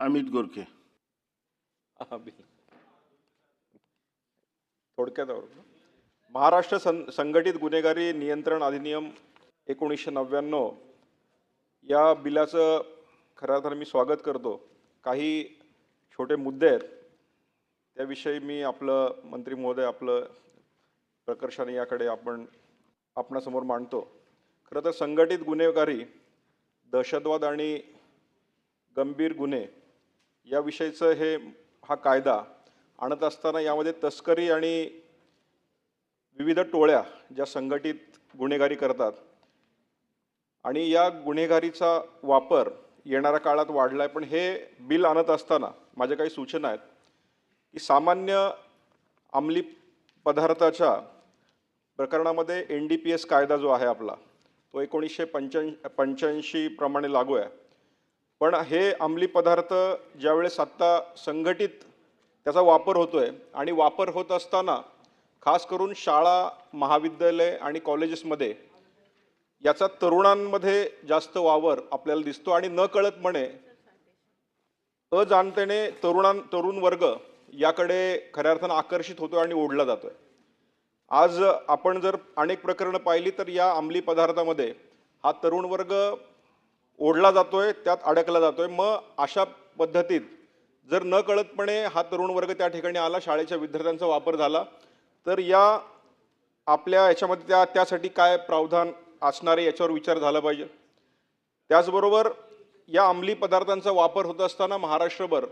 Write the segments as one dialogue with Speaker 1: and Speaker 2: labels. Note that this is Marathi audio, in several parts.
Speaker 1: अमित गोरखे
Speaker 2: हा, बिल. थोडक्यात आवडतं. महाराष्ट्र सं संघटित गुन्हेगारी नियंत्रण अधिनियम एकोणीसशे नव्याण्णव या बिलाचं खऱ्या अर्थानं मी स्वागत करतो काही छोटे मुद्दे आहेत त्याविषयी मी आपलं मंत्री महोदय आपलं प्रकर्षाने याकडे आपण आपणासमोर मांडतो खरं तर संघटित गुन्हेगारी दहशतवाद आणि गंभीर गुन्हे याविषयीचं हे हा कायदा आणत असताना यामध्ये तस्करी आणि विविध टोळ्या ज्या संघटित गुन्हेगारी करतात आणि या गुन्हेगारीचा वापर येणाऱ्या काळात वाढला आहे पण हे बिल आणत असताना माझ्या काही सूचना आहेत की सामान्य अंमली पदार्थाच्या प्रकरणामध्ये एन डी पी एस कायदा जो आहे आपला तो एकोणीसशे पंच्या पंच्याऐंशी प्रमाणे लागू आहे. पण हे अंमली पदार्थ ज्यावेळेस आत्ता संघटित त्याचा वापर होतोय आणि वापर होत असताना खास करून शाळा महाविद्यालय आणि कॉलेजेसमध्ये याचा तरुणांमध्ये जास्त वावर आपल्याला दिसतो आणि न कळत म्हणे अजाणतेने तरुणां तरुण वर्ग याकडे खऱ्या अर्थानं आकर्षित होतो आणि ओढला जातोय. आज आपण जर अनेक प्रकरणं पाहिली तर या अंमली पदार्थामध्ये हा तरुण वर्ग ओढला जातोय त्यात अडकला जातोय. मग अशा पद्धतीत जर न कळतपणे हा तरुण वर्ग त्या ठिकाणी आला शाळेच्या विद्यार्थ्यांचा वापर झाला तर या आपल्या याच्यामध्ये त्या त्यासाठी काय प्रावधान असणारे याच्यावर विचार झाला पाहिजे. त्याचबरोबर या अंमली पदार्थांचा वापर होत असताना महाराष्ट्रभर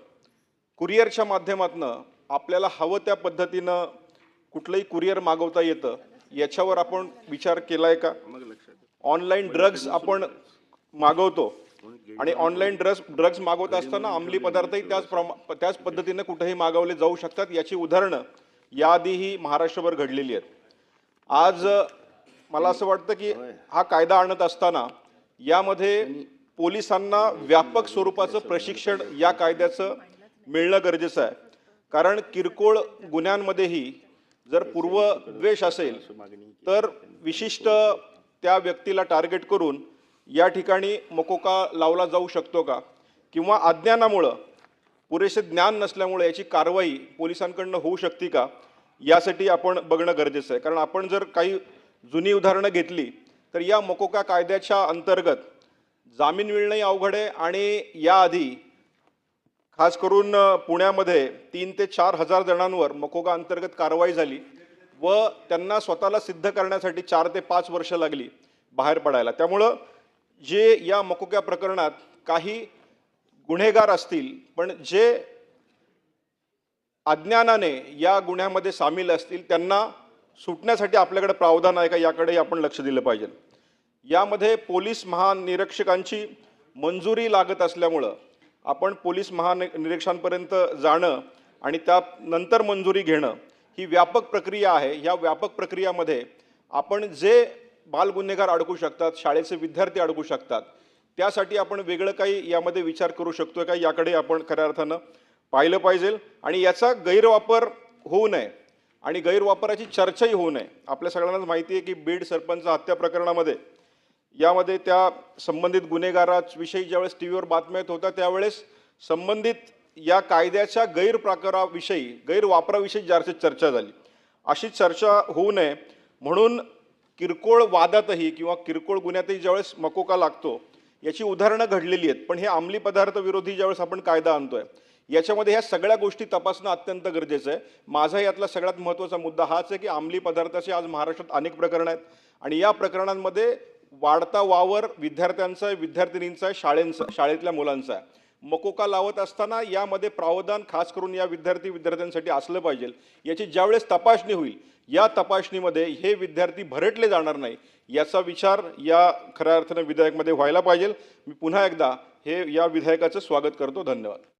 Speaker 2: कुरिअरच्या माध्यमातून आपल्याला हवं त्या पद्धतीनं कुठलंही कुरिअर मागवता येतं याच्यावर आपण विचार केलाय का? ऑनलाईन ड्रग्ज आपण मागवतो. आणि ऑनलाईन ड्रग्ज ड्रग्ज मागवत असताना अंमली पदार्थही त्याच प्रमा त्याच पद्धतीनं कुठेही मागवले जाऊ शकतात. याची उदाहरणं याआधीही महाराष्ट्रभर घडलेली आहेत. आज मला असं वाटतं की हा कायदा आणत असताना यामध्ये पोलिसांना व्यापक स्वरूपाचं प्रशिक्षण या कायद्याचं मिळणं गरजेचं आहे. कारण किरकोळ गुन्ह्यांमध्येही जर पूर्वद्वेष असेल तर विशिष्ट त्या व्यक्तीला टार्गेट करून या ठिकाणी मकोका लावला जाऊ शकतो का? किंवा अज्ञानामुळं पुरेसे ज्ञान नसल्यामुळे याची कारवाई पोलिसांकडनं होऊ शकते का? यासाठी आपण बघणं गरजेचं आहे. कारण आपण जर काही जुनी उदाहरणं घेतली तर या मकोका कायद्याच्या अंतर्गत जामीन मिळणंही अवघड आहे आणि याआधी खास करून पुण्यामध्ये तीन ते चार हजार जणांवर मकोका अंतर्गत कारवाई झाली व त्यांना स्वतःला सिद्ध करण्यासाठी चार ते पाच वर्ष लागली बाहेर पडायला. त्यामुळं जे या मकोक्या प्रकरणात काही गुन्हेगार असतील पण जे अज्ञानाने या गुन्ह्यामध्ये सामील असतील त्यांना सुटण्यासाठी आपल्याकडे प्रावधान आहे का याकडे आपण लक्ष दिलं पाहिजे. यामध्ये पोलीस महानिरीक्षकांची मंजुरी लागत असल्यामुळं आपण पोलीस महानिरीक्षांपर्यंत जाणं आणि त्यानंतर मंजुरी घेणं ही व्यापक प्रक्रिया आहे. या व्यापक प्रक्रियामध्ये आपण जे बालगुन्हेगार अडकू शकतात शाळेचे विद्यार्थी अडकू शकतात. त्यासाठी आपण वेगळं काही यामध्ये विचार करू शकतो का? याकडे आपण खऱ्या अर्थानं पाहिलं पाहिजे आणि याचा गैरवापर होऊ नये आणि गैरवापराची चर्चाही होऊ नये. आपल्या सगळ्यांनाच माहिती आहे की बीड सरपंच हत्या प्रकरणामध्ये यामध्ये त्या संबंधित गुन्हेगाराविषयी ज्यावेळेस टी व्हीवर बातम्या येत होत्या त्यावेळेस संबंधित या कायद्याच्या गैरप्रकाराविषयी गैरवापराविषयी जास्त चर्चा झाली अशी चर्चा होऊ नये. म्हणून किरकोळ वादातही किंवा किरकोळ गुन्ह्यातही ज्यावेळेस मकोका लागतो याची उदाहरणं घडलेली आहेत. पण हे अंमली पदार्थ विरोधी ज्यावेळेस आपण कायदा आणतोय याच्यामध्ये ह्या सगळ्या गोष्टी तपासणं अत्यंत गरजेचं आहे. माझा यातला सगळ्यात महत्त्वाचा मुद्दा हाच आहे की अंमली पदार्थाचे आज महाराष्ट्रात अनेक प्रकरणं आहेत आणि या प्रकरणांमध्ये वाढता वावर विद्यार्थ्यांचा आहे विद्यार्थिनींचा आहे शाळेंचा शाळेतल्या मुलांचा आहे. मकोका लावत असताना यामध्ये प्रावधान खास करून या विद्यार्थी विद्यार्थ्यांसाठी असलं पाहिजे. याची ज्यावेळेस तपासणी होईल या तपासणीमध्ये हे विद्यार्थी भरटले जाणार नाही याचा विचार या खऱ्या अर्थानं विधेयकमध्ये व्हायला पाहिजे. मी पुन्हा एकदा हे या विधेयकाचं स्वागत करतो. धन्यवाद.